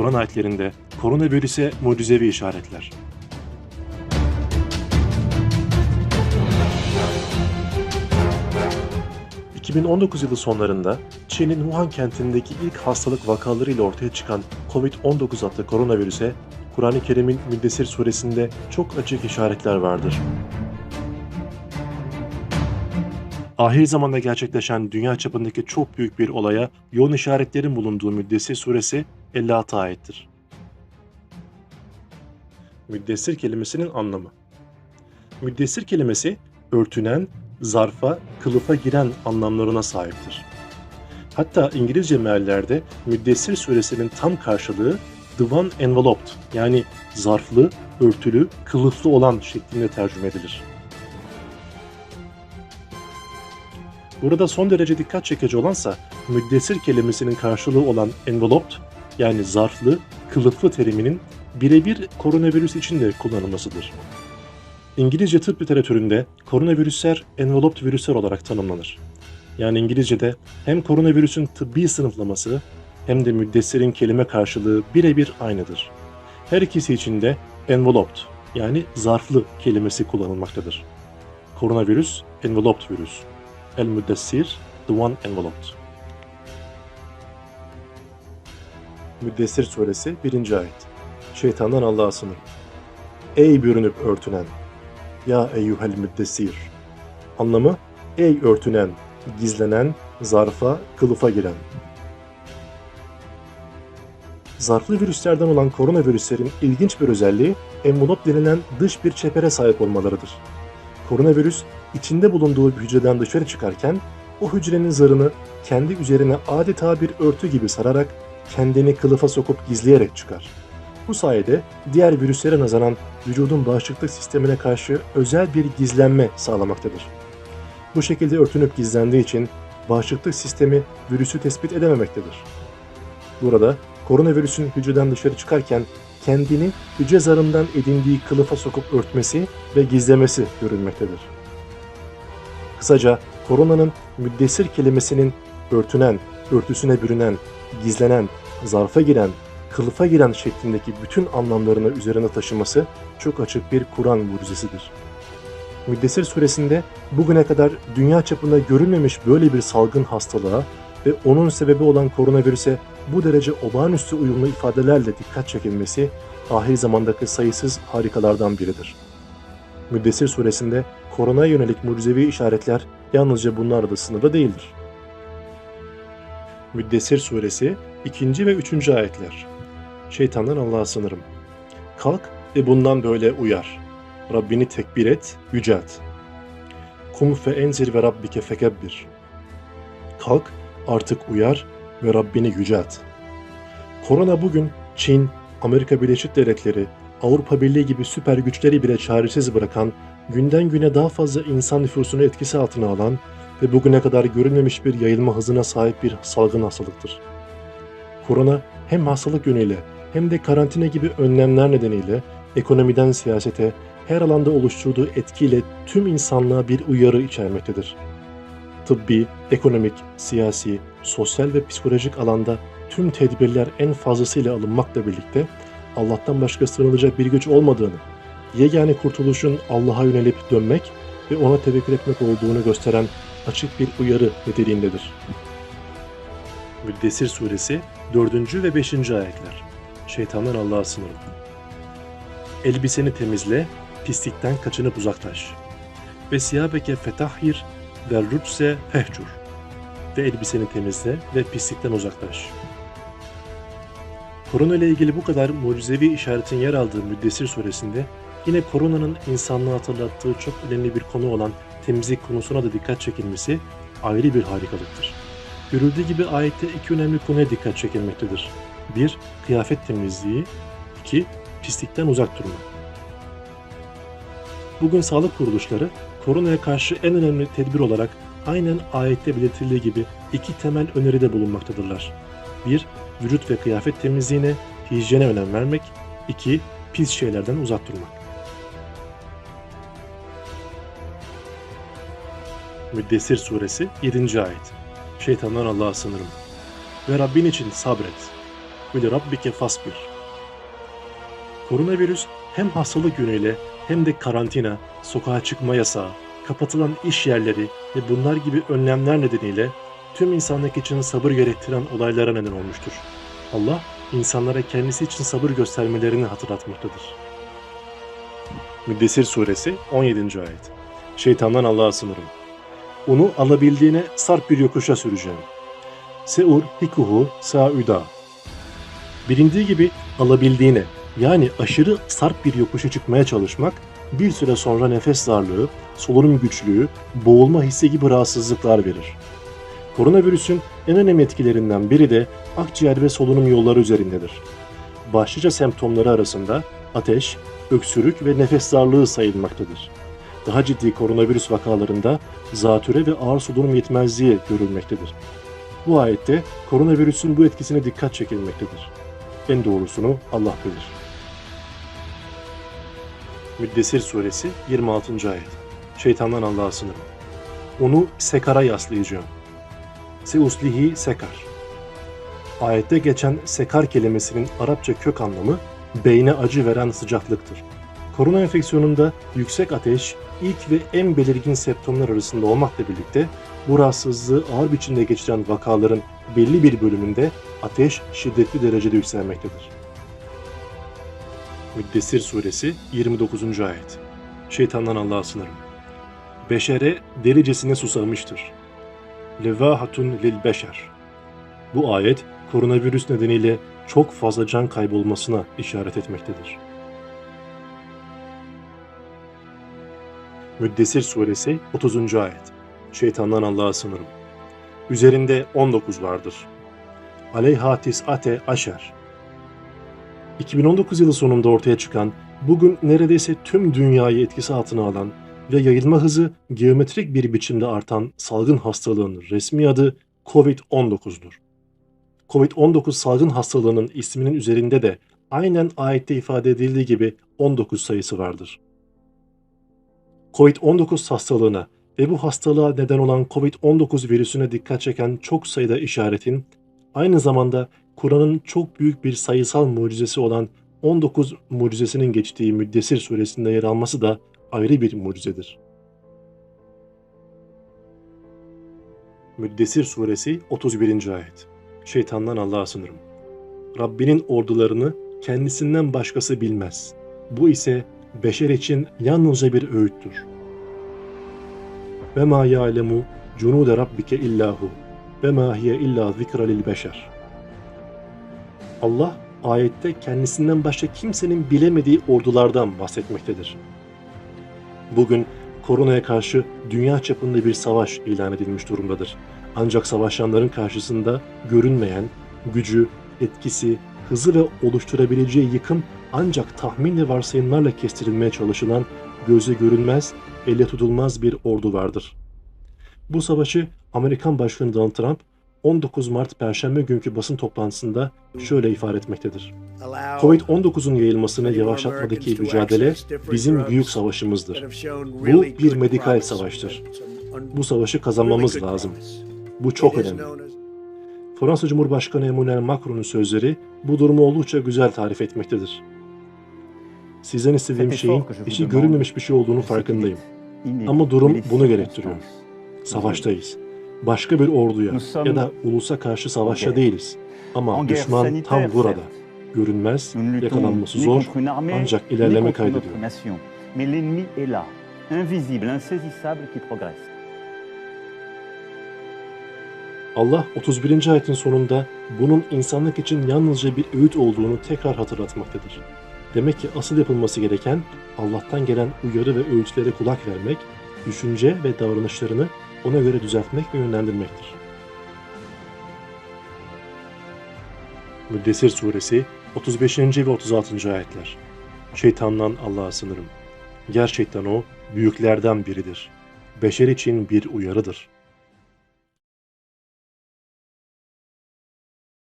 Kur'an ayetlerinde koronavirüse mucizevi işaretler. ...2019 yılı sonlarında Çin'in Wuhan kentindeki ilk hastalık vakalarıyla ortaya çıkan COVID-19 adlı koronavirüse Kur'an-ı Kerim'in Müddessir suresinde çok açık işaretler vardır. Ahir zamanda gerçekleşen dünya çapındaki çok büyük bir olaya yoğun işaretlerin bulunduğu Müddessir suresi 56 ayettir. Müddessir kelimesinin anlamı Müddessir kelimesi örtünen, zarfa, kılıfa giren anlamlarına sahiptir. Hatta İngilizce meallerde Müddessir suresinin tam karşılığı the one enveloped yani zarflı, örtülü, kılıflı olan şeklinde tercüme edilir. Burada son derece dikkat çekici olansa müddessir kelimesinin karşılığı olan enveloped yani zarflı, kılıflı teriminin birebir koronavirüs için de kullanılmasıdır. İngilizce tıp literatüründe koronavirüsler enveloped virüsler olarak tanımlanır. Yani İngilizce'de hem koronavirüsün tıbbi sınıflaması hem de müddessirin kelime karşılığı birebir aynıdır. Her ikisi için de enveloped yani zarflı kelimesi kullanılmaktadır. Koronavirüs, enveloped virüs. El müddessir, the one enveloped. Müddessir suresi 1. ayet. Şeytandan Allah'a sınır. Ey bürünüp örtünen! Ya eyyuhel müddessir! Anlamı, ey örtünen, gizlenen, zarfa, kılıfa giren. Zarflı virüslerden olan koronavirüslerin ilginç bir özelliği envelop denilen dış bir çepere sahip olmalarıdır. Koronavirüs içinde bulunduğu hücreden dışarı çıkarken o hücrenin zarını kendi üzerine adeta bir örtü gibi sararak kendini kılıfa sokup gizleyerek çıkar. Bu sayede diğer virüslere nazaran vücudun bağışıklık sistemine karşı özel bir gizlenme sağlamaktadır. Bu şekilde örtünüp gizlendiği için bağışıklık sistemi virüsü tespit edememektedir. Burada koronavirüsün hücreden dışarı çıkarken kendini hücre zarından edindiği kılıfa sokup örtmesi ve gizlemesi görülmektedir. Kısaca koronanın müddessir kelimesinin örtünen, örtüsüne bürünen, gizlenen, zarfa giren, kılıfa giren şeklindeki bütün anlamlarını üzerine taşıması çok açık bir Kur'an mucizesidir. Müddessir suresinde bugüne kadar dünya çapında görülmemiş böyle bir salgın hastalığa ve onun sebebi olan koronavirüse bu derece olağanüstü uyumlu ifadelerle dikkat çekilmesi ahir zamandaki sayısız harikalardan biridir. Müddessir suresinde koronaya yönelik mucizevi işaretler yalnızca bunlarla da sınırlı değildir. Müddessir suresi 2. ve 3. ayetler Şeytandan Allah'a sınırım. Kalk ve bundan böyle uyar. Rabbini tekbir et, yücelt. Kum fe enzir ve rabbike fekebbir. Kalk, artık uyar ve Rabbini yücelt. Korona bugün Çin, Amerika Birleşik Devletleri, Avrupa Birliği gibi süper güçleri bile çaresiz bırakan, günden güne daha fazla insan nüfusunu etkisi altına alan ve bugüne kadar görülmemiş bir yayılma hızına sahip bir salgın hastalıktır. Korona hem hastalık yönüyle hem de karantina gibi önlemler nedeniyle ekonomiden siyasete her alanda oluşturduğu etkiyle tüm insanlığa bir uyarı içermektedir. Tıbbi, ekonomik, siyasi, sosyal ve psikolojik alanda tüm tedbirler en fazlasıyla alınmakla birlikte Allah'tan başka sığınılacak bir güç olmadığını, yegane kurtuluşun Allah'a yönelip dönmek ve ona tevekkül etmek olduğunu gösteren açık bir uyarı niteliğindedir. Müddessir Suresi 4. ve 5. ayetler Şeytandan Allah'a sınırlı. Elbiseni temizle, pislikten kaçınıp uzaklaş. Ve siyabeke fetahhir ve rütse fehcur. Ve elbiseni temizle ve pislikten uzaklaş. Korona ile ilgili bu kadar mucizevi işaretin yer aldığı Müddessir suresinde yine koronanın insanlığı hatırlattığı çok önemli bir konu olan temizlik konusuna da dikkat çekilmesi ayrı bir harikalıktır. Görüldüğü gibi ayette iki önemli konuya dikkat çekilmektedir. 1. Kıyafet temizliği 2. Pislikten uzak durma. Bugün sağlık kuruluşları koronaya karşı en önemli tedbir olarak aynen ayette belirtildiği gibi iki temel öneride bulunmaktadırlar. 1. Vücut ve kıyafet temizliğine, hijyene önem vermek. 2. Pis şeylerden uzak durmak. Müddessir Suresi 7. Ayet Şeytandan Allah'a sınırım. Ve Rabbin için sabret. ve rabbike fasbir. Koronavirüs hem hastalık yönüyle hem de karantina, sokağa çıkma yasağı, kapatılan iş yerleri ve bunlar gibi önlemler nedeniyle tüm insanlık için sabır gerektiren olaylara neden olmuştur. Allah insanlara kendisi için sabır göstermelerini hatırlatmaktadır. Müddessir Suresi 17. Ayet Şeytandan Allah'a sınırım. Onu alabildiğine sarp bir yokuşa süreceğim. Seur hikuhu sa'üda. Bilindiği gibi alabildiğine yani aşırı sarp bir yokuşa çıkmaya çalışmak bir süre sonra nefes darlığı, solunum güçlüğü, boğulma hissi gibi rahatsızlıklar verir. Koronavirüsün en önemli etkilerinden biri de akciğer ve solunum yolları üzerindedir. Başlıca semptomları arasında ateş, öksürük ve nefes darlığı sayılmaktadır. Daha ciddi koronavirüs vakalarında zatüre ve ağır solunum yetmezliği görülmektedir. Bu ayette koronavirüsün bu etkisine dikkat çekilmektedir. En doğrusunu Allah bilir. Müddessir Suresi 26. Ayet Şeytandan Allah'a sınırım. Onu sekara yaslayacağım. Seuslihi sekar. Ayette geçen sekar kelimesinin Arapça kök anlamı beyne acı veren sıcaklıktır. Korona enfeksiyonunda yüksek ateş ilk ve en belirgin septomlar arasında olmakla birlikte bu rahatsızlığı ağır biçimde geçiren vakaların belli bir bölümünde ateş şiddetli derecede yükselmektedir. Müddessir Suresi 29. Ayet Şeytandan Allah'a sınırım. Beşere delicesine susamıştır. Levahatun lil beşer. Bu ayet koronavirüs nedeniyle çok fazla can kaybolmasına işaret etmektedir. Müddessir Suresi 30. Ayet Şeytandan Allah'a sınırım. Üzerinde 19 vardır. Aleyha tis'ate aşer. 2019 yılı sonunda ortaya çıkan, bugün neredeyse tüm dünyayı etkisi altına alan ve yayılma hızı geometrik bir biçimde artan salgın hastalığın resmi adı COVID-19'dur. COVID-19 salgın hastalığının isminin üzerinde de aynen ayette ifade edildiği gibi 19 sayısı vardır. COVID-19 hastalığına ve bu hastalığa neden olan COVID-19 virüsüne dikkat çeken çok sayıda işaretin aynı zamanda Kur'an'ın çok büyük bir sayısal mucizesi olan 19 mucizesinin geçtiği Müddessir suresinde yer alması da ayrı bir mucizedir. Müddessir suresi 31. ayet Şeytandan Allah'a sınırım. Rabbinin ordularını kendisinden başkası bilmez. Bu ise beşer için yalnızca bir öğüttür. Ve ma ya'lemu cunude rabbike illahu ve ma hiye illa zikra lil beşer. Allah ayette kendisinden başka kimsenin bilemediği ordulardan bahsetmektedir. Bugün koronaya karşı dünya çapında bir savaş ilan edilmiş durumdadır. Ancak savaşanların karşısında görünmeyen gücü, etkisi, hızı ve oluşturabileceği yıkım ancak tahmin ve varsayımlarla kestirilmeye çalışılan göze görünmez, elle tutulmaz bir ordu vardır. Bu savaşı Amerikan Başkanı Donald Trump 19 Mart Perşembe günkü basın toplantısında şöyle ifade etmektedir. Covid-19'un yayılmasını yavaşlatmadaki mücadele bizim büyük savaşımızdır. Bu bir medikal savaştır. Bu savaşı kazanmamız lazım. Bu çok önemli. Fransa Cumhurbaşkanı Emmanuel Macron'un sözleri bu durumu oldukça güzel tarif etmektedir. Sizden istediğim şeyin işi görülmemiş bir şey olduğunu farkındayım. Ama durum bunu gerektiriyor. Savaştayız. Başka bir orduya ya da ulusa karşı savaşta değiliz. Ama düşman tam burada. Görünmez, yakalanması zor ancak ilerleme kaydediyor. Mais l'ennemi est là, invisible, insaisissable qui progresse. Allah 31. ayetin sonunda bunun insanlık için yalnızca bir öğüt olduğunu tekrar hatırlatmaktadır. Demek ki asıl yapılması gereken Allah'tan gelen uyarı ve öğütlere kulak vermek, düşünce ve davranışlarını ona göre düzeltmek ve yönlendirmektir. Müddessir Suresi 35. ve 36. ayetler Şeytandan Allah'a sınırım. Gerçekten o büyüklerden biridir. Beşer için bir uyarıdır.''